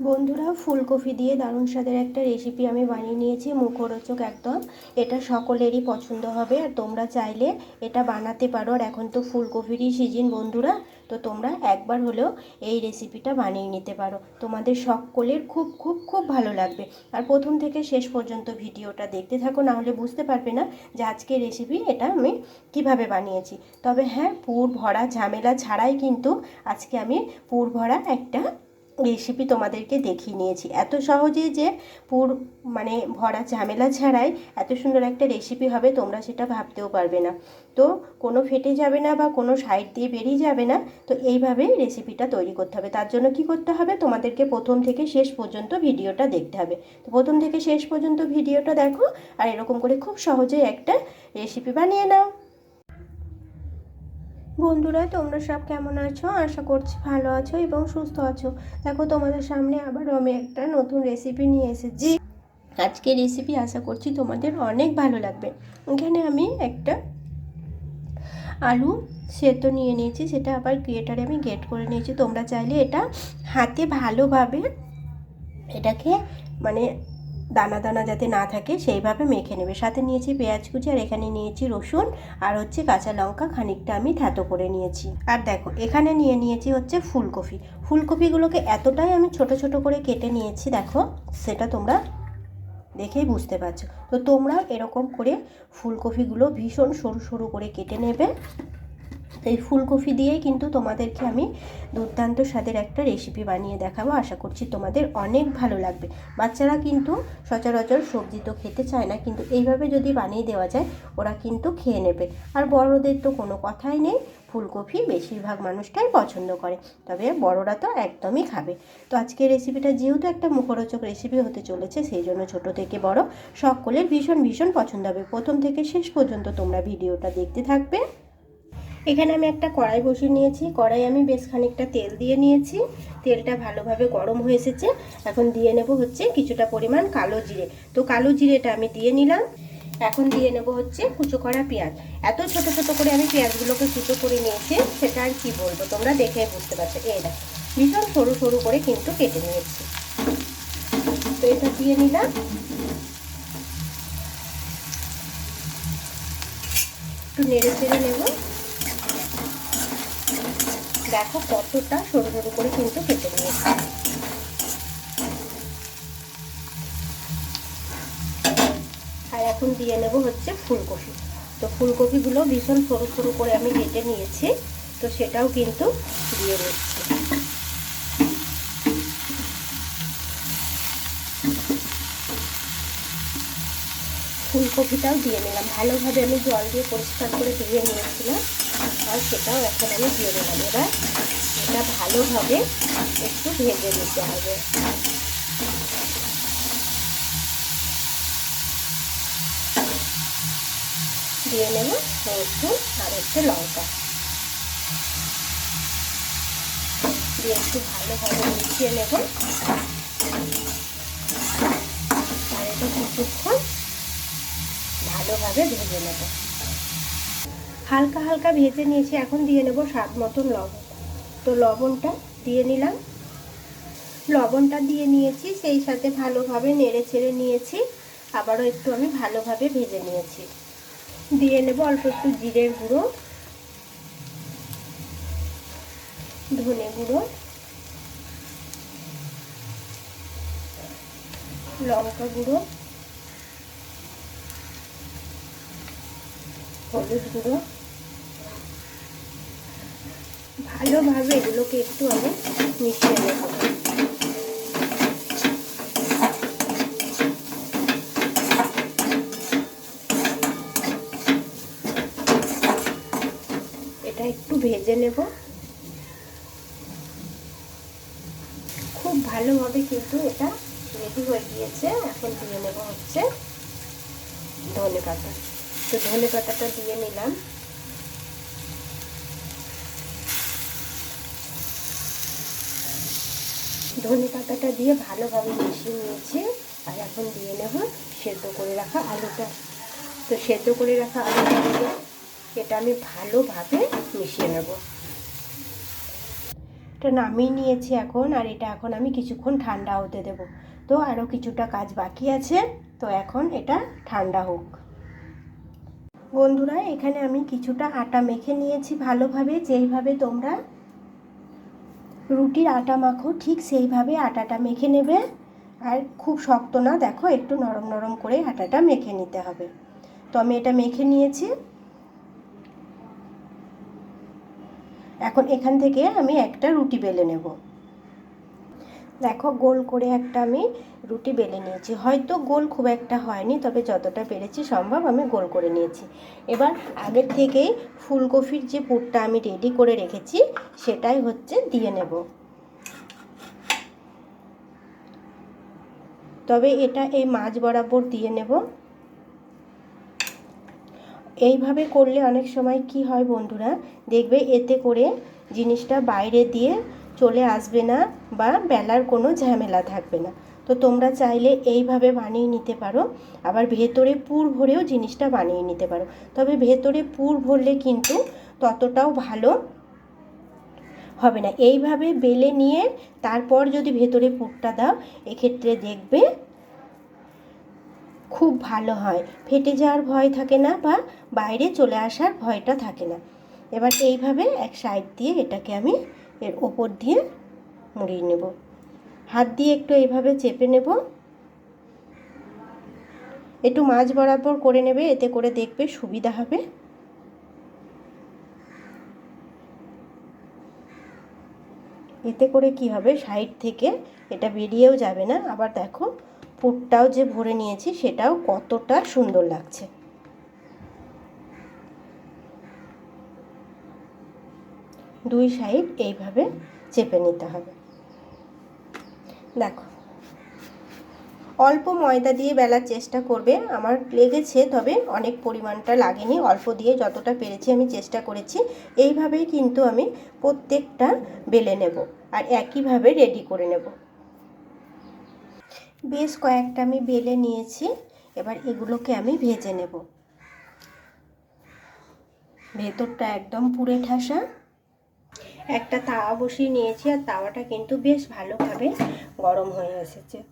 বন্ধুরা, ফুলকপি দিয়ে দারুণ স্বাদের একটা রেসিপি আমি বানিয়ে নিয়েছি, মুখরোচক একদম। এটা সকলেরই পছন্দ হবে আর তোমরা চাইলে এটা বানাতে পারো। আর এখন তো ফুলকপিরই সিজন বন্ধুরা, তো তোমরা একবার হলেও এই রেসিপিটা বানিয়ে নিতে পারো। তোমাদের সকলের খুব খুব খুব ভালো লাগবে। আর প্রথম থেকে শেষ পর্যন্ত ভিডিওটা দেখতে থাকো, না হলে বুঝতে পারবে না যে আজকে রেসিপি এটা আমি কীভাবে বানিয়েছি। তবে হ্যাঁ পুর ভরা ঝামেলা ছাড়াই কিন্তু আজকে আমি পুর ভরা একটা রেসিপি তোমাদেরকে দেখিয়ে নিয়েছি। এত সহজে যে পুর মানে ভরা ঝামেলা ছাড়াই এত সুন্দর একটা রেসিপি হবে, তোমরা সেটা ভাবতেও পারবে না। তো কোনো ফেটে যাবে না বা কোনো সাইড দিয়ে বেরিয়ে যাবে না, তো এইভাবে রেসিপিটা তৈরি করতে হবে। তার জন্য কি করতে হবে? তোমাদেরকে প্রথম থেকে শেষ পর্যন্ত ভিডিওটা দেখতে হবে। তো প্রথম থেকে শেষ পর্যন্ত ভিডিওটা দেখো আর এরকম করে খুব সহজেই একটা রেসিপি বানিয়ে নাও। বন্ধুরা, তোমরা সব কেমন আছো? আশা করছি ভালো আছো এবং সুস্থ আছো। দেখো, তোমাদের সামনে আবারও আমি একটা নতুন রেসিপি নিয়ে এসেছি। আজকে রেসিপি আশা করছি তোমাদের অনেক ভালো লাগবে। এখানে আমি একটা আলু সেদ্ধ নিয়ে নিয়েছি, সেটা আবার গ্রেটারে আমি গ্রেট করে নিয়েছি। তোমরা চাইলে এটা হাতে ভালোভাবে এটাকে মানে দানা দানা যাতে না থাকে, সেইভাবে মেখে নেবে। সাথে নিয়েছি পেঁয়াজ কুচি, আর এখানে নিয়েছি রসুন, আর হচ্ছে কাঁচা লঙ্কা, খানিকটা আমি থ্যাতো করে নিয়েছি। আর দেখো, এখানে নিয়ে নিয়েছি হচ্ছে ফুলকপি। ফুলকপিগুলোকে এতটাই আমি ছোট ছোট করে কেটে নিয়েছি, দেখো, সেটা তোমরা দেখেই বুঝতে পারছ। তো তোমরা এরকম করে ফুলকপিগুলো ভীষণ সরু সরু করে কেটে নেবে। এই ফুলকপি দিয়েই কিন্তু তোমাদেরকে আমি দুর্দান্ত স্বাদের একটা রেসিপি বানিয়ে দেখাবো। আশা করছি তোমাদের অনেক ভালো লাগবে। বাচ্চারা কিন্তু সচরাচর সবজি তো খেতে চায় না, কিন্তু এইভাবে যদি বানিয়ে দেওয়া যায়, ওরা কিন্তু খেয়ে নেবে। আর বড়দের তো কোনো কথাই নেই, ফুলকপি বেশিরভাগ মানুষটাই পছন্দ করে, তবে বড়রা তো একদমই খাবে। তো আজকে রেসিপিটা যেহেতু একটা মুখরোচক রেসিপি হতে চলেছে, সেই জন্য ছোটো থেকে বড়, সকলের ভীষণ ভীষণ পছন্দ হবে। প্রথম থেকে শেষ পর্যন্ত তোমরা ভিডিওটা দেখতে থাকবে। এখানে আমি একটা কড়াই বসিয়ে নিয়েছি। কড়াই আমি বেশ খানিকটা তেল দিয়ে নিয়েছি। তেলটা ভালোভাবে গরম হয়ে এসেছে। এখন দিয়ে নেব হচ্ছে কিছুটা পরিমাণ কালো জিরে। তো কালো জিরেটা আমি দিয়ে নিলাম। এখন দিয়ে নেব হচ্ছে কুচো করা পেঁয়াজ। এত ছোট ছোট করে আমি পেঁয়াজগুলোকে কুচো করে নিয়েছি, সেটা আর কি বলব? তোমরা দেখে বুঝতে পারছ। এই দেখো, ভীষণ সরু সরু করে কিন্তু কেটে নিয়েছি। তো এটা দিয়ে নিলাম। একটু নেড়ে চেড়ে নেব। দেখো কতটা সরু সরু করে কিন্তু কেটে নিয়েছি। আর এখন দিয়ে নেব হচ্ছে ফুলকপি। তো ফুলকপিগুলো ভীষণ সরু সরু করে আমি কেটে নিয়েছি, তো সেটাও কিন্তু দিয়ে নিচ্ছি। ফুলকপিটাও দিয়ে নিলাম। ভালোভাবে আমি জল দিয়ে পরিষ্কার করে ধুয়ে নিয়েছিলাম, আর সেটাও এখন আমি দিয়ে দিলাম। এবার এটা ভালোভাবে একটু ভেজে নিতে হবে। দিয়ে নেব রসুন আর একটু লঙ্কা। দিয়ে একটু ভালোভাবে মিশিয়ে নেব। আর এটা কিছুক্ষণ ভালোভাবে ভেজে নেব। হালকা হালকা ভেজে নিয়েছি, এখন দিয়ে নেব স্বাদ মতন লবণ। তো লবণটা দিয়ে নিলাম। লবণটা দিয়ে নিয়েছি, সেই সাথে ভালোভাবে নেড়ে ছেড়ে নিয়েছি। আবারও একটু আমি ভালোভাবে ভেজে নিয়েছি। দিয়ে নেব অল্প একটু জিরের গুঁড়ো, ধনে গুঁড়ো, লঙ্কা গুঁড়ো হলুদ গুঁড়ো ভালোভাবে এগুলোকে একটু আমি মিশিয়ে নেব। এটা একটু ভেজে নেব। খুব ভালোভাবে কিন্তু এটা রেডি হয়ে গিয়েছে। এখন দিয়ে নেব হচ্ছে ধনে পাতা। তো ধনে পাতাটা দিয়ে নিলাম। ধনে পাতাটা দিয়ে ভালোভাবে মিশিয়ে নিয়েছি, আর এখন দিয়ে নেব সেদ্ধ করে রাখা আলুটা। তো সেদ্ধ করে রাখা আলুটা দিয়ে এটা আমি ভালোভাবে মিশিয়ে নেব। এটা নামিয়ে নিয়েছি এখন, আর এটা এখন আমি কিছুক্ষণ ঠান্ডা হতে দেব। তো আরও কিছুটা কাজ বাকি আছে, তো এখন এটা ঠান্ডা হোক। বন্ধুরা, এখানে আমি কিছুটা আটা মেখে নিয়েছি ভালোভাবে। যেইভাবে তোমরা রুটির আটা মাখো, ঠিক সেইভাবে আটাটা মেখে নেবে। আর খুব শক্ত না, দেখো, একটু নরম নরম করে আটাটা মেখে নিতে হবে। তো আমি এটা মেখে নিয়েছি। এখন এখান থেকে আমি একটা রুটি বেলে নেব। দেখো গোল করে একটা আমি রুটি বেলে নিয়েছি। হয়তো গোল খুব একটা হয়নি, তবে যতটা পেরেছি সম্ভব আমি গোল করে নিয়েছি। এবার আগের থেকেই ফুলকপির যে পুরটা আমি রেডি করে রেখেছি, সেটাই হচ্ছে দিয়ে নেব। তবে এটা এই মাছ বরাবর দিয়ে নেব। এইভাবে করলে অনেক সময় কি হয় বন্ধুরা, দেখবে এতে করে জিনিসটা বাইরে দিয়ে চলে আসবে না বা বেলার কোনো ঝামেলা থাকবে না। তো তোমরা চাইলে এইভাবে বানিয়ে নিতে পারো। আবার ভেতরে পুর ভরেও জিনিসটা বানিয়ে নিতে পারো। তবে ভেতরে পুর ভরলে কিন্তু ততটাও ভালো হবে না। এইভাবে বেলে নিয়ে তারপর যদি ভেতরে পুরটা দাও, এক্ষেত্রে দেখবে খুব ভালো হয়। ফেটে যাওয়ার ভয় থাকে না বা বাইরে চলে আসার ভয়টা থাকে না। এবার এইভাবে এক সাইড দিয়ে এটাকে আমি এর ওপর দিয়ে মুড়িয়ে নেব। হাত দিয়ে একটু এইভাবে চেপে নেব। একটু মাছ বরাবর করে নেবে, এতে করে দেখবে সুবিধা হবে। এতে করে কি হবে, সাইড থেকে এটা বেরিয়েও যাবে না। আবার দেখো, পুরটাও যে ভরে নিয়েছি, সেটাও কতটা সুন্দর লাগছে। দুই সাইড এইভাবে চেপে নিতে হবে। দেখো, অল্প ময়দা দিয়ে বেলার চেষ্টা করবে, আমার লেগেছে, তবে অনেক পরিমাণটা লাগেনি, অল্প দিয়ে যতটা পেরেছি আমি চেষ্টা করেছি, এইভাবেই কিন্তু আমি প্রত্যেকটা বেলে নেব আর একইভাবে রেডি করে নেব। বেশ কয়েকটা আমি বেলে নিয়েছি, এবার এগুলোকে আমি ভেজে নেব। ভেতরটা একদম পুড়ে ঠাসা। একটা তাওয়া বসিয়ে নিয়েছি আর তাওয়াটা কিন্তু বেশ ভালোভাবে গরম হয়ে এসেছে।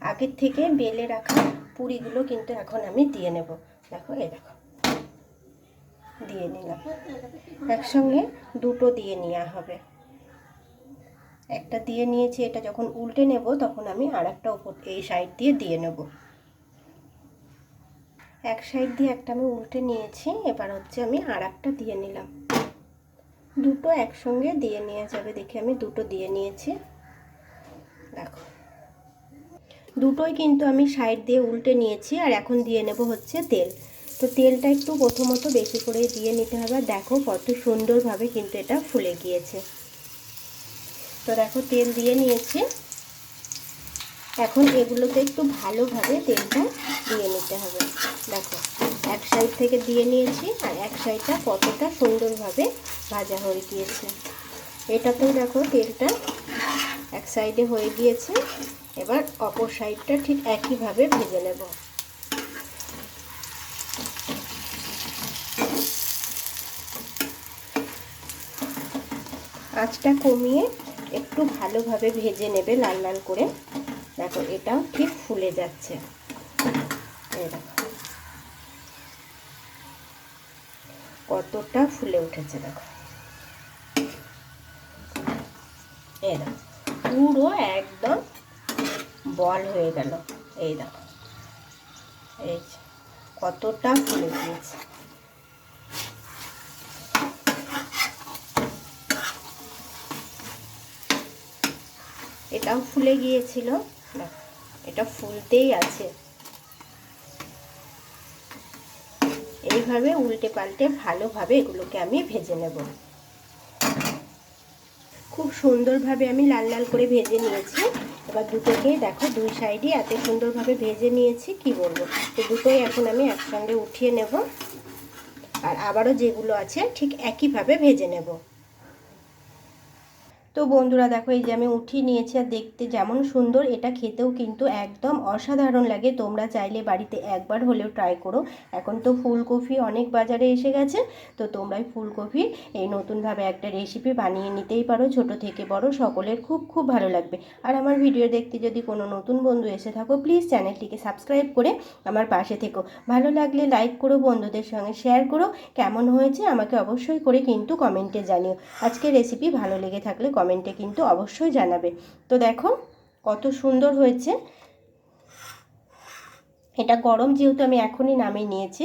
আগের থেকে বেলে রাখা পুরিগুলো কিন্তু এখন আমি দিয়ে নেব। দেখো, এই দেখো। দিয়ে নিলাম। একসঙ্গে দুটো দিয়ে নেওয়া হবে। একটা দিয়ে নিয়েছি, এটা যখন উল্টে নেব তখন আমি আর একটা উপর, এই সাইড দিয়ে দিয়ে নেব। এক সাইড দিয়ে একটা আমি উল্টে নিয়েছি, এবার হচ্ছে আমি আর একটা দিয়ে নিলাম। দুটো একসঙ্গে দিয়ে নিয়ে যাবে। দেখে আমি দুটো দিয়ে নিয়েছি। দেখো। দুটোই কিন্তু আমি সাইড দিয়ে উল্টে নিয়েছি আর এখন দিয়ে নেব হচ্ছে তেল। তো তেলটা একটু প্রথমত বেশি করে দিয়ে নিতে হবে। দেখো কত সুন্দরভাবে কিন্তু এটা ফুলে গিয়েছে। তো দেখো তেল দিয়ে নিয়েছি। এখন এগুলোতে একটু ভালোভাবে তেলটা দিয়ে নিতে হবে। দেখো, এক সাইড থেকে দিয়ে নিয়েছি আর এক সাইডটা কতটা সুন্দরভাবে ভাজা হয়ে গিয়েছে। এটাতেও দেখো তেলটা এক সাইডে হয়ে গিয়েছে। এবার অপর সাইডটা ঠিক একইভাবে ভেজে নেব। আঁচটা কমিয়ে একটু ভালোভাবে ভেজে নেবে লাল লাল করে। দেখো, এটাও ঠিক ফুলে যাচ্ছে। কতটা ফুলে উঠেছে দেখো। দেখো, পুরো একদম বল হয়ে গেল। এই দেখো, এই কতটা ফুলে গিয়েছে এটাও ফুলে গিয়েছিল। এটা ফুলতেই আছে। এইভাবে উল্টে পাল্টে ভালোভাবে এগুলোকে আমি ভেজে নেব। খুব সুন্দরভাবে আমি লাল লাল করে ভেজে নিয়েছি। এবার দুটোকে দেখো, দুই সাইডই এত সুন্দরভাবে ভেজে নিয়েছি, কি বলব? তো দুটোই এখন আমি একসঙ্গে উঠিয়ে নেব। আর আবারও যেগুলো আছে ঠিক একইভাবে ভেজে নেব। তো বন্ধুরা দেখো, এই যে আমি উঠিয়ে নিয়েছি আর দেখতে যেমন সুন্দর, এটা খেতেও কিন্তু একদম অসাধারণ লাগে। তোমরা চাইলে বাড়িতে একবার হলেও ট্রাই করো। এখন তো ফুলকপি অনেক বাজারে এসে গেছে, তো তোমরাই ফুলকপি এই নতুনভাবে একটা রেসিপি বানিয়ে নিতেই পারো। ছোট থেকে বড় সকলের খুব খুব ভালো লাগবে। আর আমার ভিডিও দেখতে যদি কোনো নতুন বন্ধু এসে থাকো প্লিজ চ্যানেলটিকে সাবস্ক্রাইব করে আমার পাশে থেকো। ভালো লাগলে লাইক করো, বন্ধুদের সঙ্গে শেয়ার করো। কেমন হয়েছে আমাকে অবশ্যই করে কিন্তু কমেন্টে জানিও। আজকে রেসিপি ভালো লেগে থাকলে কমেন্টে কিন্তু অবশ্যই জানাবে। তো দেখো, কত সুন্দর হয়েছে। এটা গরম যেহেতু আমি এখনই নামিয়ে নিয়েছি,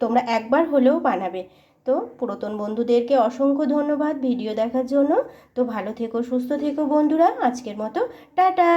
তোমরা একবার হলেও বানাবে। তো পুরাতন বন্ধুদেরকে অসংখ্য ধন্যবাদ ভিডিও দেখার জন্য। তো ভালো থেকো, সুস্থ থেকো বন্ধুরা। আজকের মতো, টাটা!